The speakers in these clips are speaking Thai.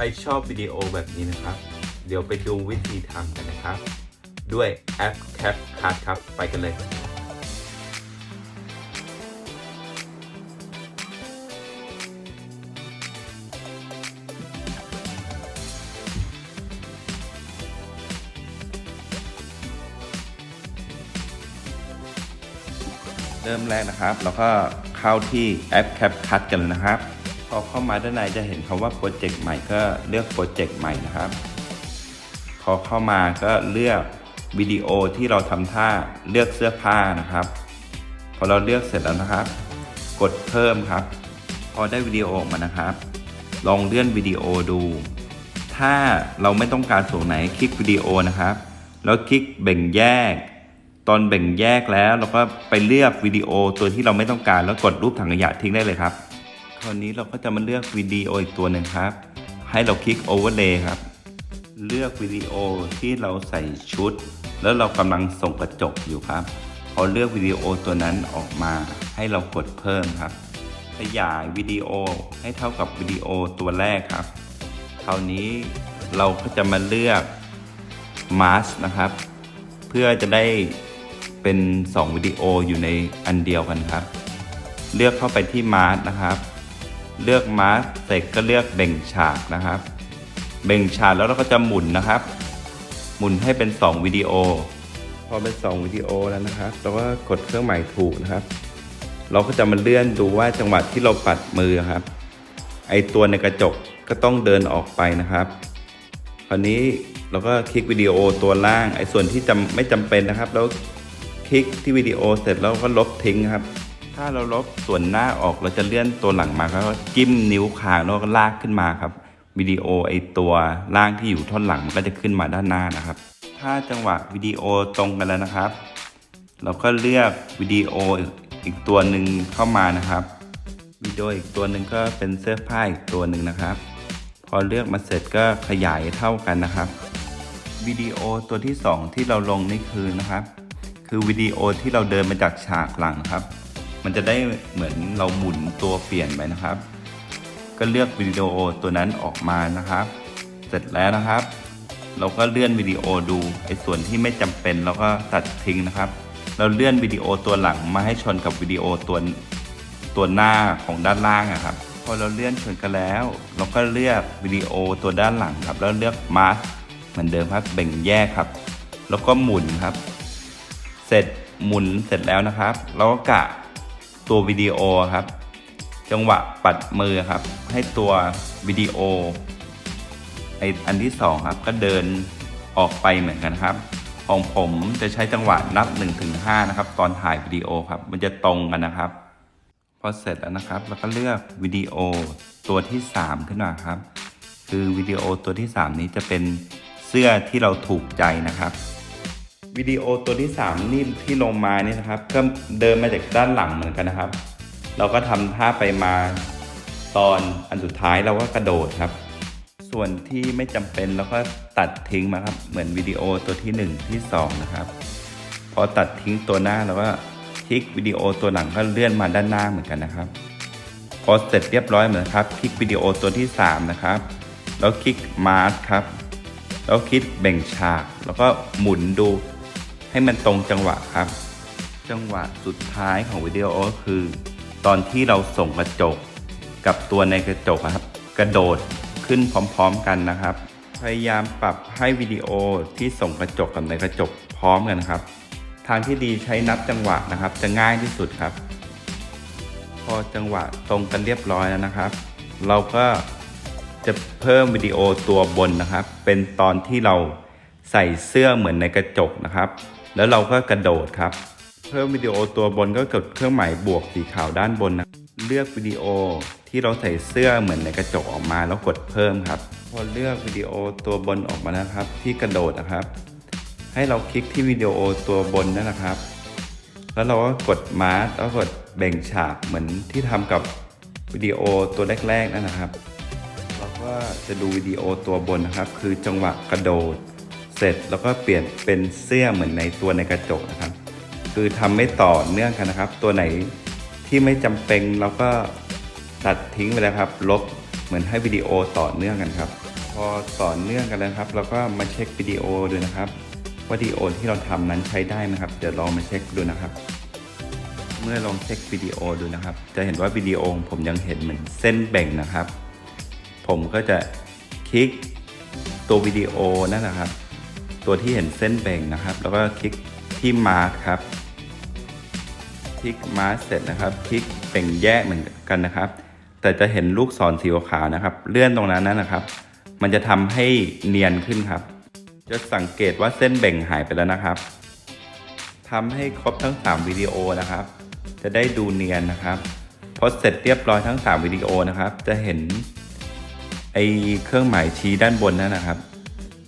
รชอบวิดีโอแบบนี้นะครับ เดี๋ยวไปดูวิธีทำกันนะครับ ด้วยแอป CapCut ครับ ไปกันเลยเริ่มแรกนะครับแล้วก็เข้าที่แอป CapCut กันเลยนะครับ พอเข้ามาด้านในจะเห็นคำว่าโปรเจกต์ใหม่ก็เลือกโปรเจกต์ใหม่นะครับ พอเข้ามาก็เลือกวิดีโอที่เราทำท่าเลือกเสื้อผ้านะครับ พอเราเลือกเสร็จแล้วนะครับ กดเพิ่มครับ พอได้วิดีโอออกมานะครับ ลองเลื่อนวิดีโอดู ถ้าเราไม่ต้องการส่วนไหนคลิกวิดีโอนะครับ แล้วคลิกแบ่งแยก ตอนแบ่งแยกแล้วเราก็ไปเลือกวิดีโอตัวที่เราไม่ต้องการแล้วกดรูปถังขยะทิ้งได้เลยครับ คราวนี้เราก็จะมาเลือกวิดีโออีกตัวหนึ่งครับ ให้เราคลิก Overlay ครับ เลือกวิดีโอที่เราใส่ชุด แล้วเรากำลังส่งกระจกอยู่ครับพอเลือกวิดีโอตัวนั้นออกมา ให้เรากดเพิ่มครับ ขยายวิดีโอให้เท่ากับวิดีโอตัวแรกครับ คราวนี้เราก็จะมาเลือก Mask นะครับ เพื่อจะได้เป็น 2 วิดีโออยู่ในอันเดียวกันครับ เลือกเข้าไปที่มาร์นะครับ เลือกมาร์เสร็จก็เลือกเบ่งฉากนะครับ เบ่งฉากแล้วเราก็จะหมุนนะครับ หมุนให้เป็น 2 วิดีโอ พอเป็น 2 วิดีโอแล้วนะครับเราก็กดเครื่องหมายถูกนะครับ เราก็จะมาเลื่อนดูว่าจังหวะที่เราปัดมือครับ ไอตัวในกระจกก็ต้องเดินออกไปนะครับ คราวนี้เราก็คลิกวิดีโอตัวล่างไอส่วนที่จำไม่จำเป็นนะครับ แล้วคลิกที่วิดีโอเสร็จแล้วก็ลบทิ้งครับ ถ้าเราลบส่วนหน้าออกเราจะเลื่อนตัวหลังมาก็จิ้มนิ้วค้างแล้วก็ลากขึ้นมาครับวิดีโอไอตัวล่างที่อยู่ท่อนหลังมันก็จะขึ้นมาด้านหน้านะครับ ถ้าจังหวะวิดีโอตรงกันแล้วนะครับ เราก็เลือกวิดีโออีกตัวหนึ่งเข้ามานะครับวิดีโออีกตัวหนึ่งก็เป็นเสื้อผ้าอีกตัวหนึ่งนะครับ พอเลือกมาเสร็จก็ขยายเท่ากันนะครับวิดีโอตัวที่ 2 ที่เราลงนี่คือนะครับ คือวิดีโอที่เราเดินมาจากฉากหลังครับ มันจะได้เหมือนเราหมุนตัวเปลี่ยนไปนะครับ ก็เลือกวิดีโอตัวนั้นออกมานะครับ เสร็จแล้วนะครับ เราก็เลื่อนวิดีโอดูไอ้ส่วนที่ไม่จำเป็นเราก็ตัดทิ้งนะครับ เราเลื่อนวิดีโอตัวหลังมาให้ชนกับวิดีโอตัวตัวหน้าของด้านล่างอะครับพอเราเลื่อนชนกันแล้ว เราก็เลือกวิดีโอตัวด้านหลังครับ แล้วเลือกมาสเหมือนเดิมครับแบ่งแยกครับ แล้วก็หมุนครับ เสร็จหมุนเสร็จแล้วนะครับ เราก็กะ ตัววิดีโอครับ จังหวะปัดมือครับ ให้ตัววิดีโอไออันที่สองครับก็เดินออกไปเหมือนกันครับ ของผมจะใช้จังหวะนับ1-5ถึงนะครับ ตอนถ่ายวิดีโอครับ มันจะตรงกันนะครับพอเสร็จแล้วนะครับเราก็เลือกวิดีโอตัวที่ 3 ขึ้นมาครับ คือวิดีโอตัวที่ 3 นี้จะเป็นเสื้อที่เราถูกใจนะครับ วิดีโอตัวที่ 3 นี่ที่ลงมานี่นะครับก็เดินมาจากด้านหลังเหมือนกันนะครับ เราก็ทำท่าไปมาตอนอันสุดท้ายเราก็กระโดดครับ ส่วนที่ไม่จำเป็นเราก็ตัดทิ้งมาครับ เหมือนวิดีโอตัวที่ 1 ที่ 2 นะครับ พอตัดทิ้งตัวหน้าเราก็คลิกวิดีโอตัวหลังก็เลื่อนมาด้านหน้าเหมือนกันนะครับ พอเสร็จเรียบร้อยเหมือนครับ คลิกวิดีโอตัวที่ 3 นะครับ แล้วคลิกมาร์ครับแล้วคลิกแบ่งฉาก แล้วก็หมุนดู ให้มันตรงจังหวะครับ จังหวะสุดท้ายของวิดีโอก็คือ ตอนที่เราส่งกระจกกับตัวในกระจกครับ กระโดดขึ้นพร้อมๆกันนะครับ พยายามปรับให้วิดีโอที่ส่งกระจกกับในกระจกพร้อมกันครับ ทางที่ดีใช้นับจังหวะนะครับ จะง่ายที่สุดครับ พอจังหวะตรงกันเรียบร้อยแล้วนะครับ เราก็จะเพิ่มวิดีโอตัวบนนะครับ เป็นตอนที่เราใส่เสื้อเหมือนในกระจกนะครับ แล้วเราก็กระโดดครับ เพิ่มวิดีโอตัวบนก็กดเครื่องหมายบวกสีขาวด้านบนนะเลือกวิดีโอที่เราใส่เสื้อเหมือนในกระจกออกมาแล้วกดเพิ่มครับ พอเลือกวิดีโอตัวบนออกมานะครับ ที่กระโดดนะครับ ให้เราคลิกที่วิดีโอตัวบนนั่นนะครับ แล้วเราก็กดมาร์แล้วกดแบ่งฉากเหมือนที่ทำกับวิดีโอตัวแรกๆนั่นนะครับ เราก็จะดูวิดีโอตัวบนนะครับ คือจังหวะกระโดด เสร็จแล้วก็เปลี่ยนเป็นเสื้อเหมือนในตัวในกระจกนะครับ คือทำไม่ต่อเนื่องกันนะครับ ตัวไหนที่ไม่จำเป็นเราก็ตัดทิ้งไปแล้วครับ ลบเหมือนให้วิดีโอต่อเนื่องกันครับ พอต่อเนื่องกันแล้วครับ เราก็มาเช็ควิดีโอดูนะครับว่าวิดีโอที่เราทำนั้นใช้ได้ไหมครับเดี๋ยวลองมาเช็คดูนะครับเมื่อลองเช็ควิดีโอดูนะครับ จะเห็นว่าวิดีโอผมยังเห็นเหมือนเส้นแบ่งนะครับ ผมก็จะคลิกตัววิดีโอนั่นนะครับ ตัวที่เห็นเส้นแบ่งนะครับ แล้วก็คลิกที่มาร์คครับ คลิกมาร์คเสร็จนะครับ คลิกแบ่งแยกเหมือนกันนะครับ แต่จะเห็นลูกศรสีขาวนะครับ เลื่อนตรงนั้นนะครับ มันจะทำให้เนียนขึ้นครับ จะสังเกตว่าเส้นแบ่งหายไปแล้วนะครับทำให้ครบทั้ง 3 วิดีโอนะครับ จะได้ดูเนียนนะครับพอเสร็จเรียบร้อยทั้ง 3 วิดีโอนะครับ จะเห็นไอเครื่องหมายชี้ด้านบนนั่นนะครับ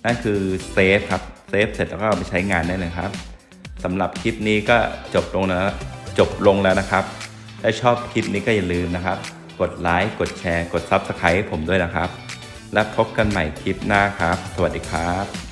นั่นคือเซฟครับเซฟเสร็จแล้วก็เอาไปใช้งานได้เลยครับสำหรับคลิปนี้ก็จบลงแล้วจบลงแล้วนะครับถ้าชอบคลิปนี้ก็อย่าลืมนะครับ กดไลค์กดแชร์ กด Subscribe ให้ผมด้วยนะครับ และพบกันใหม่คลิปหน้าครับ สวัสดีครับ